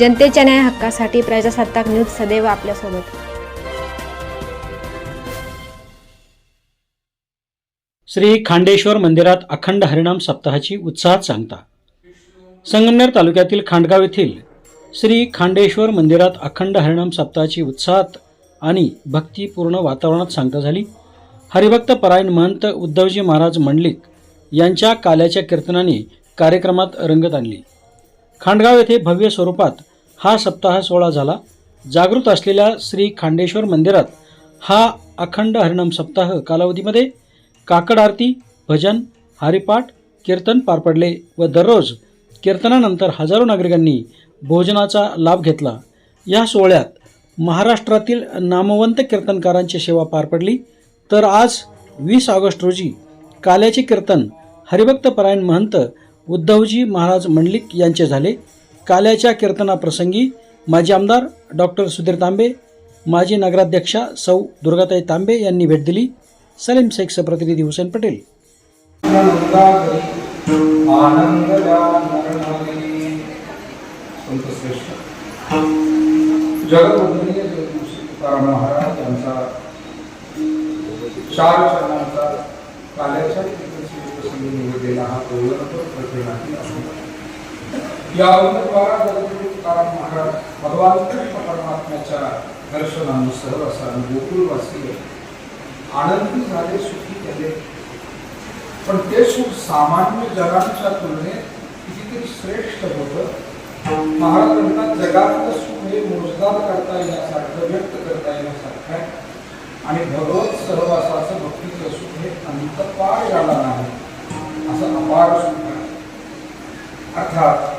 जनतेच्या न्याय हक्कासाठी प्रजासत्ताक न्यूज सदैव आपल्यासोबत. श्री खांडेश्वर मंदिरात अखंड हरिणाम सप्ताहाची उत्साहात सांगता. संगमनेर तालुक्यातील खांडगाव येथील श्री खांडेश्वर मंदिरात अखंड हरिणाम सप्ताहाची उत्साहात आणि भक्तिपूर्ण वातावरणात सांगता झाली. हरिभक्त परायण महंत उद्धवजी महाराज मंडलिक यांच्या काल्याच्या कीर्तनाने कार्यक्रमात रंगत आणली. खांडगाव येथे भव्य स्वरूपात हा सप्ताह सोहळा झाला. जागृत असलेल्या श्री खांडेश्वर मंदिरात हा अखंड हरिणाम सप्ताह कालावधीमध्ये काकड आरती भजन हरिपाठ कीर्तन पार पडले व दररोज कीर्तनानंतर हजारो नागरिकांनी भोजनाचा लाभ घेतला. या सोहळ्यात महाराष्ट्रातील नामवंत कीर्तनकारांची सेवा पार पडली. तर आज वीस ऑगस्ट रोजी काल्याचे कीर्तन हरिभक्त परायण महंत उद्धवजी महाराज मंडलिक यांचे झाले. काल्याच्या कीर्तनाप्रसंगी माजी आमदार डॉक्टर सुधीर तांबे माजी नगराध्यक्षा सौ दुर्गाताई तांबे यांनी भेट दिली. सलीम शेखचं प्रतिनिधी हुसेन पटेल. महाराज यांचा चार चरणांचा काल्याच्या प्रसंगी निवडलेला हा गौरव या तुकाराम महाराज भगवान कृष्ण परमात्म्याच्या असा गोकुळवासीय आनंदी झाले सुखी केले. पण ते सुख सामान्य जगांच्या तुलनेत कितीतरी श्रेष्ठ होतं. महाराज म्हणतात जगातलं सुख हे मोजदार करता येण्यासारखं व्यक्त करता येण्यासारखं आहे. आणि भगवत सहवासाचं भक्तीचं सुख हे अंतपार झाला नाही. असं अपार सुख आहे. अर्थात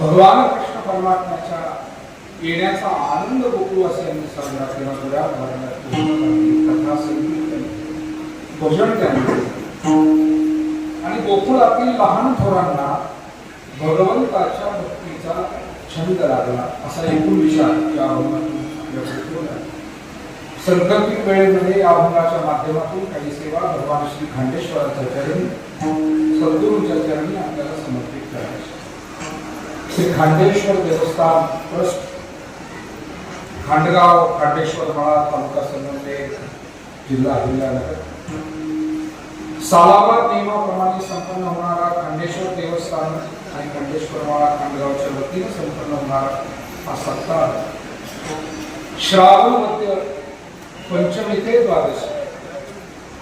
भगवान कृष्ण परमात्म्याच्या येण्याचा आनंद गोकुळवासियांनी साजरा केला. बऱ्या कथा संगीत त्यांनी, भजन त्यांनी आणि गोकुळातील लहान थोरांना भगवंताच्या भक्तीचा छंद लागला. असा एकूण विचार या अभंगातून व्यक्त आहे. संकल्पित वेळेमध्ये या अभंगाच्या माध्यमातून काही सेवा भगवान श्री खांडेश्वराच्या चरणी सद्गुरूंच्या चरणी आपल्याला समर्पित करायची श्री खांडेश्वर देवस्थान ट्रस्ट खांडगाव खांडेश्वर माळा तालुका संगमनेर जिल्हा अहिल्यानगर. सालाबाद नियमाप्रमाणे संपन्न होणारा खांडेश्वर देवस्थान आणि खंडेश्वर माळा खांडगावच्या वतीने संपन्न होणारा हा सप्ताह. श्रावण मध्य पंचमी ते द्वादशी.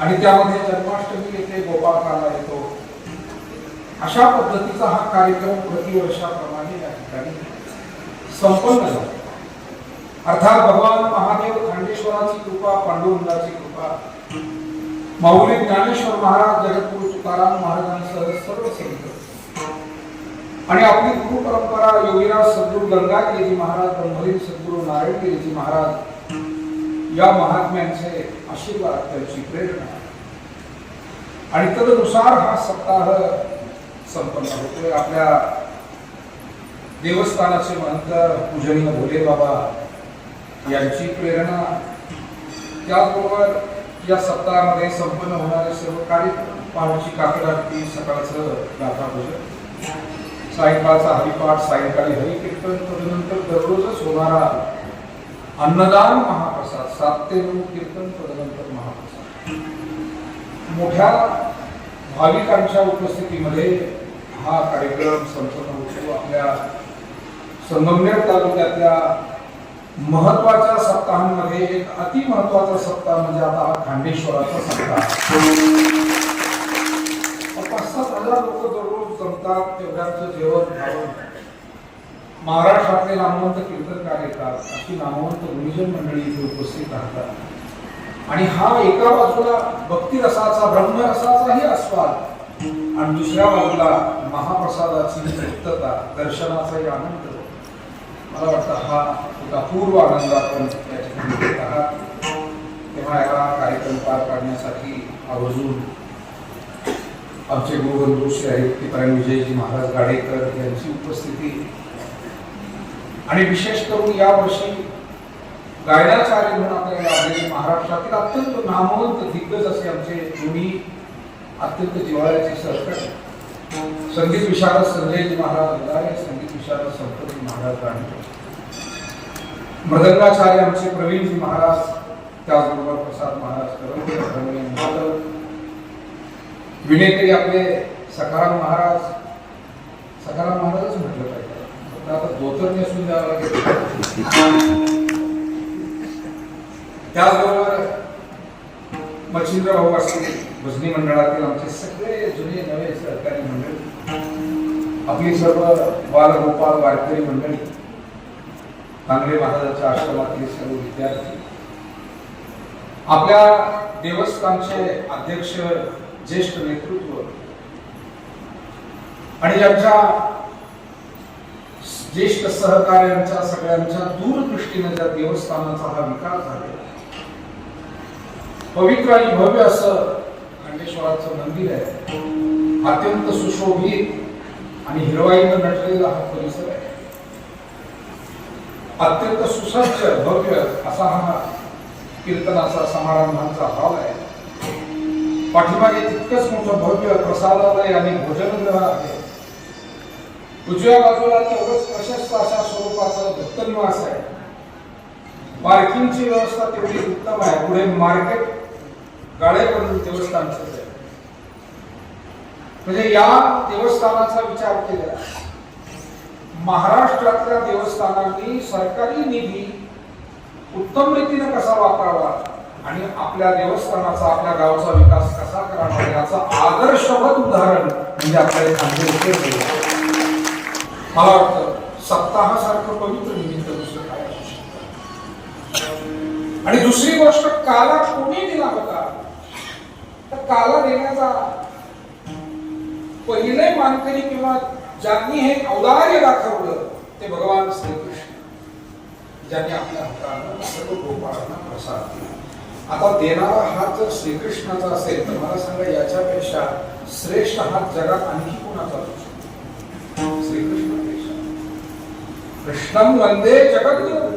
आणि त्यामध्ये जन्माष्टमी येथे गोपाळकाला येतो. अशा पद्धतीचा हा कार्यक्रम प्रतिवर्षाप्रमाणे या ठिकाणी संपन्न झाला. अर्थात भगवान महादेव खांडेश्वराची कृपा पांडुरंगाची कृपा माऊली ज्ञानेश्वर महाराज जगद्गुरु तुकाराम महाराजांसह सर्व संत आणि आपली गुरु परंपरा योगीराज सद्गुरु गंगागिरीजी महाराज ब्रह्मलीन सद्गुरु नारायणगिरीजी महाराज या महात्म्यांचे आशीर्वाद त्यांची प्रेरणा. आणि तदनुसार हा सप्ताह संपन्न होतोय. आपल्या देवस्थानाचे महंत पूजनीय भोले बाबा यांची प्रेरणा. त्याचबरोबर या सप्ताहामध्ये संपन्न होणारे सर्व कार्यक्रम पहाटेची काकड आरती सकाळचं गाथा सायंकाळचा हरिपाठ सायंकाळी हरिकीर्तन तदनंतर दररोजच होणारा अन्नदान महाप्रसाद सात ते नऊ कीर्तन तदनंतर महाप्रसाद. मोठ्या भाविकांच्या उपस्थितीमध्ये हा कार्यक्रम संपन्न होतो. आपल्या संगमनेर तालुक्यातल्या महत्त्वाच्या सप्ताहांमध्ये एक अति महत्त्वाचा सप्ताह म्हणजे आता हा खांडेश्वराचा सप्ताह. पाच सात हजार लोक दररोज जमतात तेवढ्यांचं जेवण घालून महाराष्ट्रातले नामवंत कीर्तनकार येतात अशी नामवंत गुरुजन मंडळी इथे उपस्थित राहतात. आणि हा एका बाजूला भक्तिरसाचा ब्रह्मरसाचाही आस्वाद आणि दुसऱ्या बाजूला महाप्रसादाची मुक्तता दर्शनाचाही आनंद. मला वाटतं हा एक अपूर्व आनंद आपण या ठिकाणी घेत आहात. तेव्हा याला कार्यक्रम पार पाडण्यासाठी आवर्जून आमचे गुरुबंधू श्री हरिपरायण विजयजी महाराज गाडेकर यांची उपस्थिती आणि विशेष करून यावर्षी गायनाचार्य म्हणून आपल्याला आलेले महाराष्ट्रातील अत्यंत नामवंत दिग्गज असे आमचे दोन्ही अत्यंत जिव्हाळ्याचे सहकारी संगीत विशारद संजयजी महाराज उदारे संगीत विशारद दीक्षांत महाराज राणे मृदंगाचार्य आमचे प्रवीणजी महाराज त्याचबरोबर प्रसाद महाराज करमकर विनेत्री आपले सखाराम महाराज. सखाराम महाराजच म्हटलं पाहिजे. आता धोतर नेसून द्यावं लागेल. त्याचबरोबर मच्छिंद्र भाऊ असतील भजनी मंडळातील आमचे सगळे जुने नवे सहकारी मंडळी आपली सर्व बालगोपाल वारकरी मंडळी कांगडे महाराजांच्या आश्रमातील सर्व विद्यार्थी आपल्या देवस्थानचे अध्यक्ष ज्येष्ठ नेतृत्व आणि ज्यांच्या ज्येष्ठ सहकार्यांच्या सगळ्यांच्या दूरदृष्टीने ज्या देवस्थानाचा हा विकास झालेला पवित्र आणि भव्य असं खंडेश्वराचं मंदिर आहे. अत्यंत सुशोभित आणि हिरवाईनं नटलेला हा परिसर आहे. अत्यंत सुसज्ज भव्य असा हा कीर्तनाचा समारंभांचा हॉल आहे. पाठीमागे तितकंच मोठं भव्य प्रसादालय आणि भोजनगृह आहे. उजव्या बाजूला तेवढंच प्रशस्त अशा स्वरूपाचं भक्तनिवास आहे. पार्किंगची व्यवस्था तेवढी उत्तम आहे. पुढे मार्केट गाड्यापर्यंत देवस्थानच आहे. म्हणजे या देवस्थानाचा विचार केला महाराष्ट्रातल्या देवस्थानांनी सरकारी निधी उत्तम रीतीने कसा वापरावा आणि आपल्या देवस्थानाचा आपल्या गावाचा विकास कसा करावा याचं आदर्शवत उदाहरण म्हणजे आपल्याला सांगितलं मला वाटतं सप्ताहासारखं पवित्र निमित्त दुसरं काय असू शकतं? आणि दुसरी गोष्ट काला कोणी दिला होता? तर काला देण्याचा पहिले मानकरी किंवा ज्यांनी हे औदार्य दाखवलं ते भगवान श्रीकृष्ण. ज्यांनी आपल्या हातानं सर्व गोपाळांना प्रसाद दिला. आता देणारा हात जर श्रीकृष्णाचा असेल तर मला सांगा याच्यापेक्षा श्रेष्ठ हात जगात आणखी कोणाचा असू शकतो? श्रीकृष्ण. कृष्णम वंदे जगद्गुरु।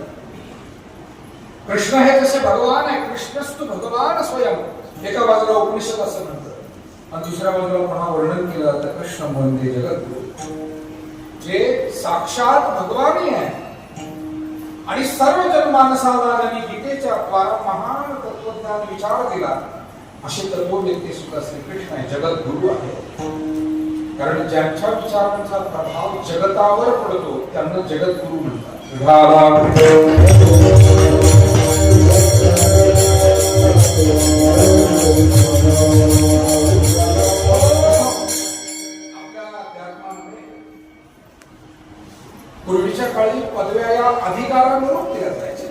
कृष्ण हे जसे भगवान आहे कृष्णस्तु भगवान स्वयं। एका बाजूला उपनिषद असं म्हणतं. आणि दुसऱ्या बाजूला पुन्हा वर्णन केलं जातं कृष्ण वंदे जगद्गुरु। जे साक्षात भगवानी आहे आणि सर्व जनमानसाला ज्यांनी गीतेच्या द्वारा महान तत्वज्ञान विचार दिला असे तत्ववेत्ते सुद्धा श्रीकृष्ण आहे जगद्गुरु आहे कारण ज्यांच्या विचारांचा प्रभाव जगतावर पडतो त्यांना जगद्गुरु म्हणतात. पूर्वीच्या काळी पदव्या या अधिकारांवरून दिल्या जायच्या.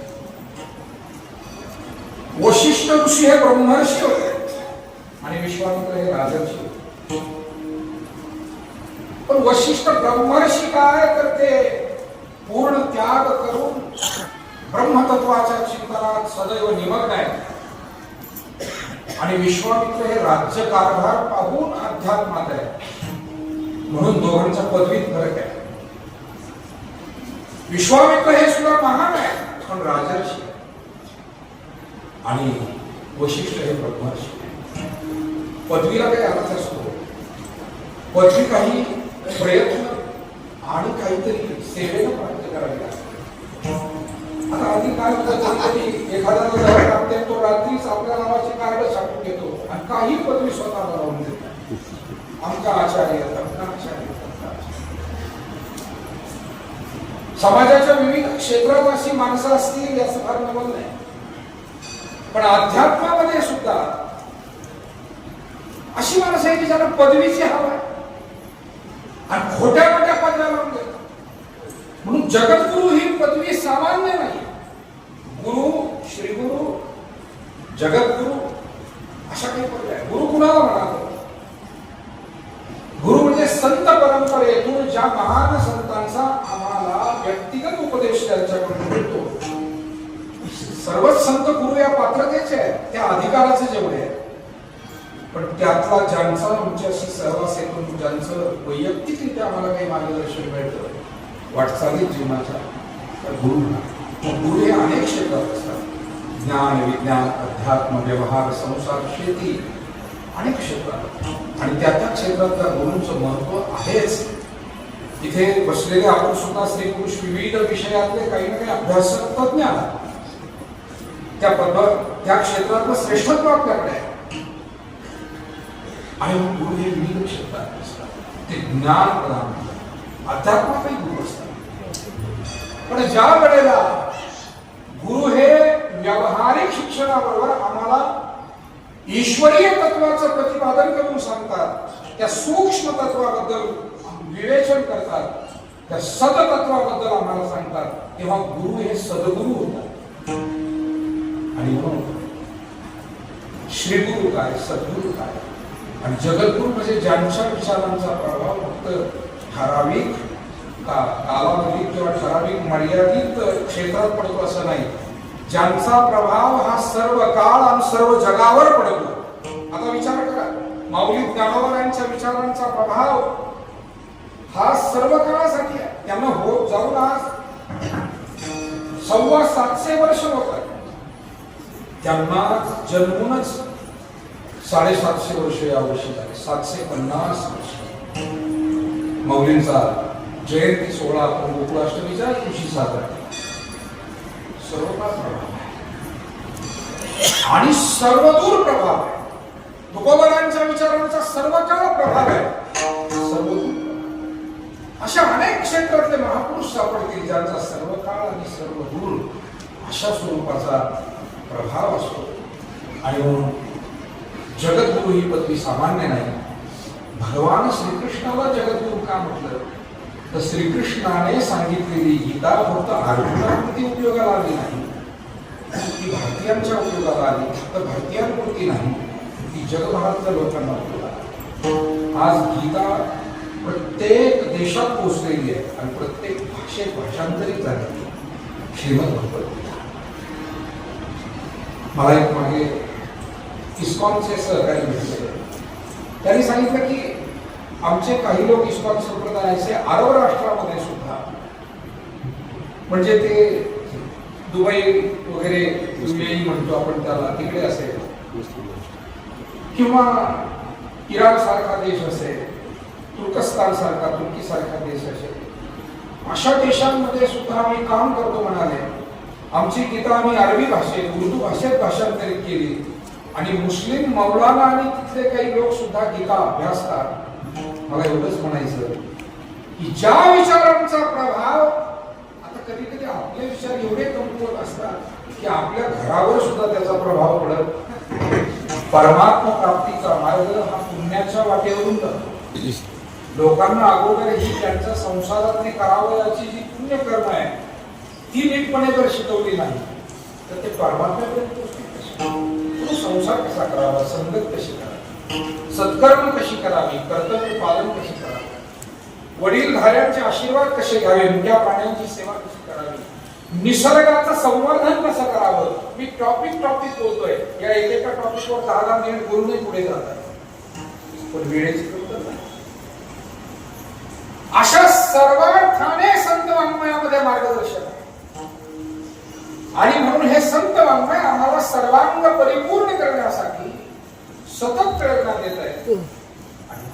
वशिष्ठ ऋषी हे ब्रह्मर्षी होते. आणि विश्वामित्र हे राजर्षी. पण वशिष्ठ ब्रह्मर्षी काय करते? पूर्ण त्याग करून ब्रह्मतत्वाच्या चिंतनात सदैव निमग्न आहे. आणि विश्वामित्र हे राज्य कारभार पाहून अध्यात्मात आहे. म्हणून दोघांचा पदवीत फरक आहे. विश्वामित्र हे सुद्धा महान आहे पण राजर्षी आणि वशिष्ठ हे ब्रह्मर्षी पदवीला काही अर्थ असतो. पदवी काही प्रयत्न आणि काहीतरी सेवेनं प्राप्त करावी लागते आता आधी काय होतं एखादा जो तो रात्रीच आपल्या नावाचे कार्ड छापून घेतो आणि काही पदवी स्वतः लावून देतो. आमचा आचार्य आचार्य आचार्य. समाजाच्या विविध क्षेत्रात अशी माणसं असतील याचं फार नवल नाही. पण अध्यात्मामध्ये सुद्धा अशी माणसं आहे की ज्यांना पदवीची हवा आहे. आणि खोट्या मोठ्या पदव्या लावून देतात म्हणून जगद्गुरु ही पदवी सामान्य नाही. गुरु श्रीगुरु जगद्गुरु अशा काही पदव्या आहे गुरु कुणाला म्हणालो गुरु म्हणजे संत परंपरेतून ज्या महान संतांचा आम्हाला व्यक्तिगत उपदेश त्यांच्याकडून मिळतो. सर्वच संत गुरु या पात्रतेचे आहेत. त्या अधिकाराचे जेवढे आहेत. पण त्यातला ज्यांचा तुमच्याशी सहवास येतो ज्यांचं वैयक्तिकरित्या आम्हाला काही मार्गदर्शन मिळतं वाटचालीत जीवनाच्या तर गुरु गुरु हे अनेक क्षेत्रात असतात. ज्ञान विज्ञान अध्यात्म व्यवहार संसार शेती अनेक क्षेत्रात. आणि त्या त्या क्षेत्रात त्या गुरूंचं महत्त्व आहेच. इथे बसलेले आपण सुद्धा स्त्री पुरुष विविध विषयातले काही ना काही अभ्यासक तज्ञ आहात. त्या पद त्या क्षेत्रातलं श्रेष्ठत्व आपल्याकडे आहे. आणि गुरु हे विविध क्षेत्रात असतात ते ज्ञान प्रदान करतात. अध्यात्मातही गुरु असतात. पण ज्या वेळेला गुरु हे व्यावहारिक शिक्षणाबरोबर आम्हाला ईश्वरीय तत्वाचं प्रतिपादन करून सांगतात त्या सूक्ष्म तत्वाबद्दल विवेचन करतात त्या सदतत्वाबद्दल आम्हाला सांगतात तेव्हा गुरु हे सदगुरु होतात. आणि म्हणून श्रीगुरु काय सद्गुरु काय? आणि जगतपूर म्हणजे ज्यांच्या विचारांचा प्रभाव फक्त ठराविक का कालावधीत किंवा ठराविक मर्यादित क्षेत्रात पडतो असं नाही. ज्यांचा प्रभाव हा सर्व काळ आणि सर्व जगावर पडतो. आता विचार करा. माऊली ज्ञानोबरांच्या विचारांचा प्रभाव हा सर्व काळासाठी आहे. त्यांना होत जाऊन आज सव्वा सातशे वर्ष होत त्यांना जन्मूनच साडेसातशे वर्ष यावर्षी झाले सातशे पन्नास वर्ष. मौलींचा जयंती सोहळा आपण गोकुळाष्टमीच्या दिवशी साजरा केला. सर्वकाळ प्रभाव आहे. आणि सर्वदूर प्रभाव आहे. तुकोबरांच्या विचारांचा सर्व काळ प्रभाव आहे. सर्वदूर अशा अनेक क्षेत्रातले महापुरुष सापडतील ज्यांचा सर्व काळ आणि सर्व दूर अशा स्वरूपाचा प्रभाव असतो. आणि म्हणून जगद्गुरु ही पदवी सामान्य नाही. भगवान श्रीकृष्णाला जगद्गुरु का म्हटलं? तर श्रीकृष्णाने सांगितलेली गीता फक्त अर्जुनापुरती उपयोगाला आली नाही. ती भारतीयांच्या उपयोगाला आली. फक्त भारतीयांपुरती नाही. ती जगभरातल्या लोकांना उपयोगाला आज गीता प्रत्येक देशात पोहोचलेली आहे आणि प्रत्येक भाषेत भाषांतरित झालेली आहे. श्रीमद भगवत मला एक मागे इस्कॉनचे सहकारी भेटले त्यांनी सांगितलं की आमचे काही लोक इस्कॉन संप्रदायाचे अरब राष्ट्रामध्ये सुद्धा म्हणजे ते दुबई वगैरे युएई म्हणतो आपण त्याला तिकडे असेल. किंवा इराण सारखा देश असेल तुर्कस्तान सारखा तुर्की सारखा देश असेल. अशा देशांमध्ये सुद्धा आम्ही काम करतो म्हणाले. आमची गीता आम्ही अरबी भाषेत उर्दू भाषेत भाषांतरित केली. आणि मुस्लिम मौलाना आणि तिथले काही लोक सुद्धा गीता अभ्यासतात. मला एवढंच म्हणायचं की ज्या विचारांचा प्रभाव आता कधी कधी आपले विचार एवढे कमकुवत असतात की आपल्या घरावर सुद्धा त्याचा प्रभाव पडत परमात्मा प्राप्तीचा मार्ग हा पुण्याच्या वाटेवरून जातो. लोकांना अगोदर ही त्यांच्या संसारातने करावयाची जी पुण्यकर्म आहे ती नीटपणे जर शिकवली नाही तर ते परमात्म्यापर्यंत संसार कसा करावा संगत कशी करावी? सत्कर्म कशी करावी कर्तव्य पालन कशी करावे? वडीलधाऱ्यांचे आशीर्वाद कसे घ्यावे मोठ्या प्राण्यांची सेवा कशी करावी? निसर्गाचं संवर्धन कसं करावं? मी टॉपिक टॉपिक बोलतोय. या एकेका टॉपिकवर दहा दहा मिनिट बोलूनही पुढे जातात पण वेळेची अशा सर्वार्थाने संत वाङ्मयामध्ये मार्गदर्शन आणि म्हणून हे संत वाङ्मय आम्हाला सर्वांग परिपूर्ण करण्यासाठी सतत प्रेरणा देत आहे आणि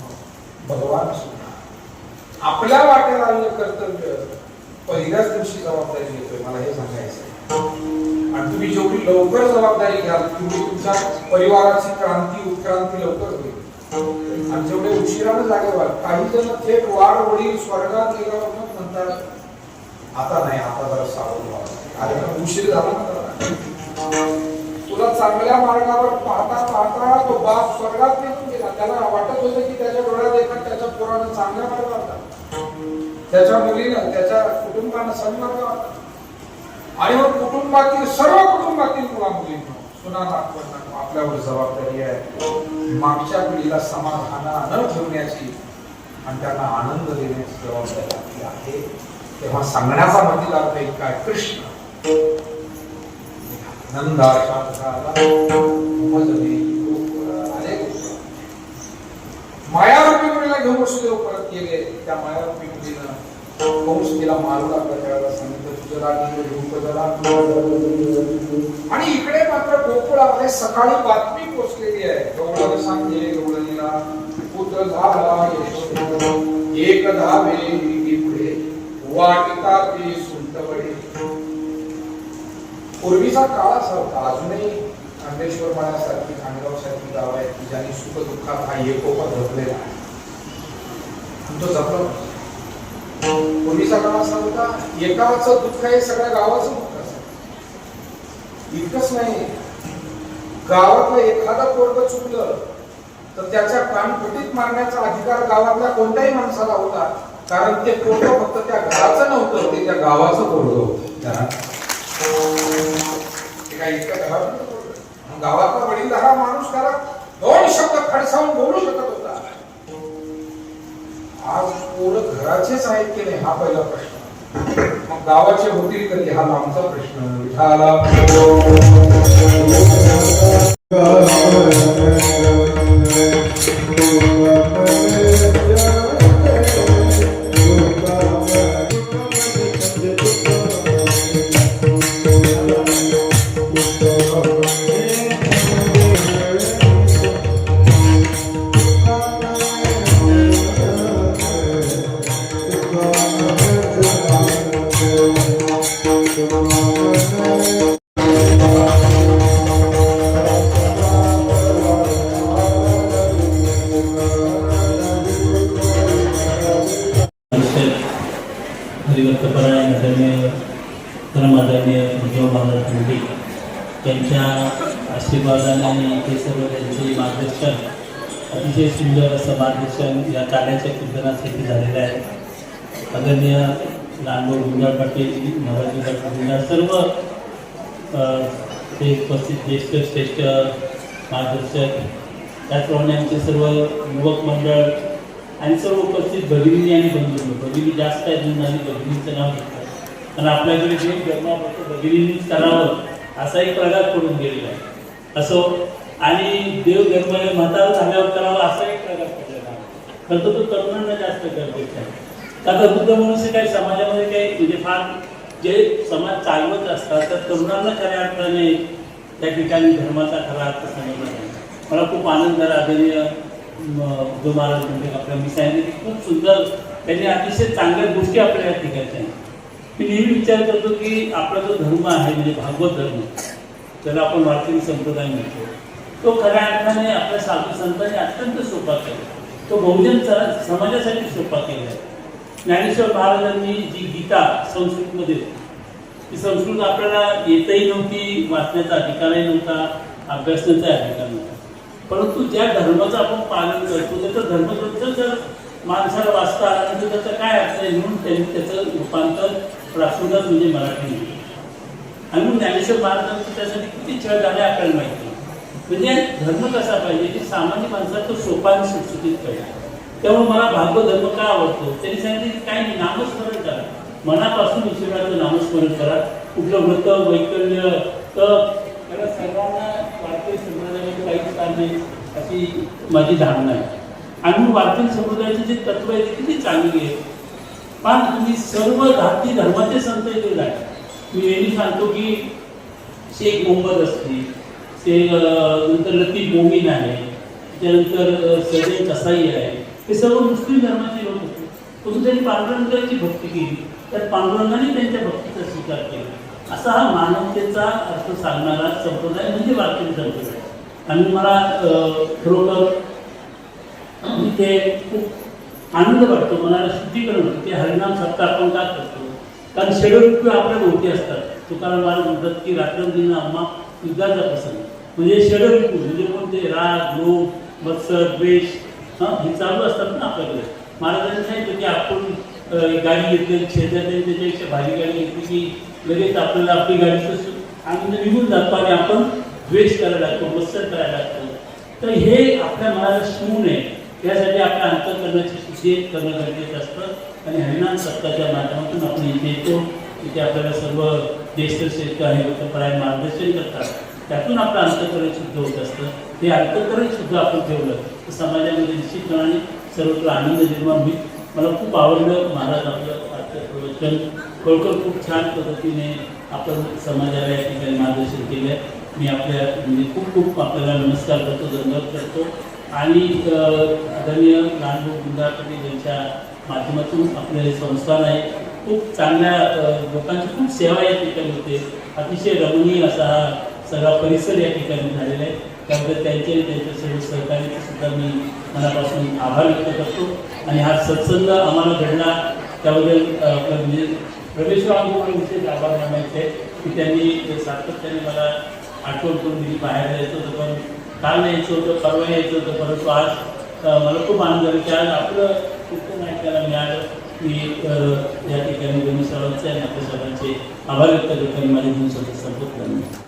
भगवान सुद्धा. आपल्या वाटेला आलेलं कर्तव्य पहिल्याच दिवशी जबाबदारी घेतोय मला हे सांगायचं. आणि तुम्ही जेवढी लवकर जबाबदारी घ्याल तेवढी तुमच्या परिवाराची क्रांती उत्क्रांती लवकर होईल. आणि जेवढे उशिरानं जागे व्हाल काही जण थेट वाढ वडील स्वर्गात गेल्यावर म्हणतात आता नाही आता जरा सावध व्हावं अरे उशीर झाला. तुला चांगल्या मार्गावर पाहता पाहता तो बाप स्वर्गात निघून गेला. त्याला वाटत होतं की त्याच्या डोळ्यात एखाद त्याच्या पोरानं चांगल्या मार्गावर त्याच्या मुलीनं त्याच्या कुटुंबानं सन्मार्ग आणि मग कुटुंबातील सर्व कुटुंबातील मुला मुलींना सुना नागपूर आपल्यावर जबाबदारी आहे. मागच्या पिढीला समाधाना न ठेवण्याची आणि त्यांना आनंद देण्याची जबाबदारी आपली आहे. तेव्हा सांगण्याचा मधील अर्थ एक काय? कृष्ण. नंदा शांताला उमजले गोकुळ मायारूपी मुलीला घेऊन वसुदेव परत गेले त्या मायारूपी मुलीनं कंस तिला मारू लागला त्यावेळेला सांगितलं तुझं रागी आणि इकडे मात्र गोकुळामध्ये सकाळी बातमी पोचलेली आहे. गवळाला सांगते गवळणीला पुत्र झाला एक धावे वाटिका ती पूर्वीचा काळ असा अजूनही खांडेश्वर माळ्यासारखी खांडगाव सारखी गाव आहेत की ज्यांनी सुख दुःखात हा एकोपा जपलेला आहे. तो जपला पूर्वीचा काळ असा होता एकाचं दुःख आहे सगळ्या गावाचं दुःख असं इतकंच नाही. गावातलं एखादं पोरग चुकलं तर त्याच्या कानफुटीत मारण्याचा अधिकार गावातल्या कोणत्याही माणसाला होता. कारण ते पोरग फक्त त्या घराचं नव्हतं ते त्या गावाचं पोरग होतं. ते काय इतकं घरात गावातला वडील मग माणूस त्याला दोन शब्द खडसावून बोलू शकत होता. आज पोरं घराचेच आहेत की नाही हा पहिला प्रश्न. मग गावाचे होतील कधी? हा लांबचा प्रश्न. विठाला परमादरणीय उद्धव त्यांच्या आशीर्वादाने आणि ते सर्व त्यांचे मार्गदर्शन अतिशय सुंदर असं मार्गदर्शन या कार्याच्या कीर्तनासाठी झालेलं आहे. आदरणीय लांडोर गुंजाळ पाटील महाराज गुंजाळ सर्व ते उपस्थित ज्येष्ठ श्रेष्ठ मार्गदर्शक त्याचप्रमाणे आमचे सर्व युवक मंडळ आणि सर्व उपस्थित भगिनी आणि बंधू. भगिनी जास्त आहेत म्हणून भगिनीचं नाव घेतलं आणि आपल्याकडे जे जन्म फक्त करावं असा एक प्रघात पडून गेलेला आहे. असो आणि देव धर्म म्हातारा झाल्यावर करावा असा एक प्रघात पडलेला आहे. खरं तर तो तरुणांना जास्त गरजेचं आहे. कारण बुद्ध मनुष्य काही समाजामध्ये काही म्हणजे फार जे समाज चालवत असतात तर तरुणांना खऱ्या अर्थाने त्या ठिकाणी धर्माचा खरा अर्थ सांगितला नाही मला खूप आनंद झाला आदरणीय जो महाराज म्हणजे आपल्या मी की खूप सुंदर त्यांनी अतिशय चांगल्या गोष्टी आपल्या या ठिकाणी मी नेहमी विचार करतो की आपला जो धर्म आहे म्हणजे भागवत धर्म त्याला आपण वारकरी संप्रदाय म्हणतो तो खऱ्या अर्थाने आपल्या साधू संतांनी अत्यंत सोपा केला. तो बहुजन समाजासाठी सोपा केला. आहे ज्ञानेश्वर महाराजांनी जी गीता संस्कृतमध्ये ती संस्कृत आपल्याला येतही नव्हती वाचण्याचा अधिकारही नव्हता अभ्यासण्याचा अधिकार नव्हता. परंतु ज्या धर्माचं आपण पालन करतो त्याचं धर्मग्रंथ जर माणसाला वाचता आला तर त्याचा काय अर्थ आहे? म्हणून त्यांनी त्याचं रूपांतर प्राकृतच म्हणजे मराठीमध्ये आणि मग ज्ञानेश्वर महाराजांचं त्यासाठी किती छळ झाले आपल्याला माहिती म्हणजे धर्म कसा पाहिजे की सामान्य माणसाला तो आणि सुटसुटीत पाहिजे त्यामुळे मला भागवत धर्म का आवडतो? त्यांनी सांगितलं की काही नाही नामस्मरण करा. मनापासून ईश्वराचं नामस्मरण करा. कुठलं व्रत वैकल्य तर त्याला सर्वांना वारकरी संप्रदायामध्ये काहीच काम नाही अशी माझी धारणा आहे. आणि म्हणून वारकरी संप्रदायाचे जे तत्व आहे ते किती चांगली आहे पण तुम्ही सर्व जाती धर्माचे संत इथे आहे मी नेहमी सांगतो की शेख मोहम्मद असतील ते नंतर लतीफ मोमीन आहे त्यानंतर सजय कसाई आहे हे सर्व मुस्लिम धर्माचे लोक होते. परंतु त्यांनी पांडुरंगाची भक्ती केली. तर पांडुरंगाने त्यांच्या भक्तीचा स्वीकार केला. असा हा मानवतेचा अर्थ सांगणारा संप्रदाय म्हणजे वाक्य संप्रदाय. आणि मला खरोखर इथे खूप आनंद वाटतो मनाला शुद्धीकरण होतं. ते हरिनाम सत्ता आपण का करतो? कारण षडऋतू आपल्या भोवती असतात. तुकाराम महाराज म्हणतात की रात्रंदिन अम्मा युद्धाचा प्रसंग. म्हणजे षडऋतू म्हणजे कोणते? राग लोभ मत्सर द्वेष हां? हे चालू असतात ना आपल्याकडे. महाराजांनी सांगितलं की आपण गाडी घेतली शेजारी त्याच्यापेक्षा भारी गाडी घेतली की लगेच आपल्याला आपली गाडी आनंद निघून जातो आणि आपण द्वेष करायला लागतो मत्सर करायला लागतो. तर हे आपल्या मनाला शिवू नये. त्यासाठी आपल्या अंतकरणाची शुद्धी करणं गरजेचं असतं. आणि हरिनाम सत्ताच्या माध्यमातून आपण इथे येतो. इथे आपल्याला सर्व ज्येष्ठ श्रेष्ठ आणि लोकप्राय मार्गदर्शन करतात. त्यातून आपलं अंतकरण शुद्ध होत असतं. ते अंतकरण सुद्धा आपण ठेवलं तर समाजामध्ये निश्चितपणाने सर्वत्र आनंद निर्माण होईल. मला खूप आवडलं महाराज आपलं आजचं प्रवचन. खरोखर खूप छान पद्धतीने आपण समाजाला या ठिकाणी मार्गदर्शन केलं मी आपल्या म्हणजे खूप खूप आपल्याला नमस्कार करतो धन्यवाद करतो. आणि अ, आदरणीय लहानभाऊ गुंडाकडे यांच्या माध्यमातून आपले संस्थान आहे खूप चांगल्या लोकांची खूप सेवा या ठिकाणी होते. अतिशय रमणीय असा हा सगळा परिसर या ठिकाणी झालेला आहे. त्याबद्दल त्यांचे आणि त्यांच्या सर्व सहकार्याचे सुद्धा मी मनापासून आभार व्यक्त करतो. आणि हा सत्संग आम्हाला घडला त्याबद्दल म्हणजे प्रवेशराव मला विशेष आभार मानायचे आहेत की त्यांनी सातत्याने मला आठवण करून दिली बाहेर जायचं होतं पण काल यायचं होतं परवा यायचं होतं परंतु आज मला खूप आनंद झाला की आज आपलं उत्तम ऐकायला मिळालं. मी या ठिकाणी दोन्ही सर्वांचे आणि आपल्या सर्वांचे आभार व्यक्त करतो आणि माझे दोन सदस्य संपत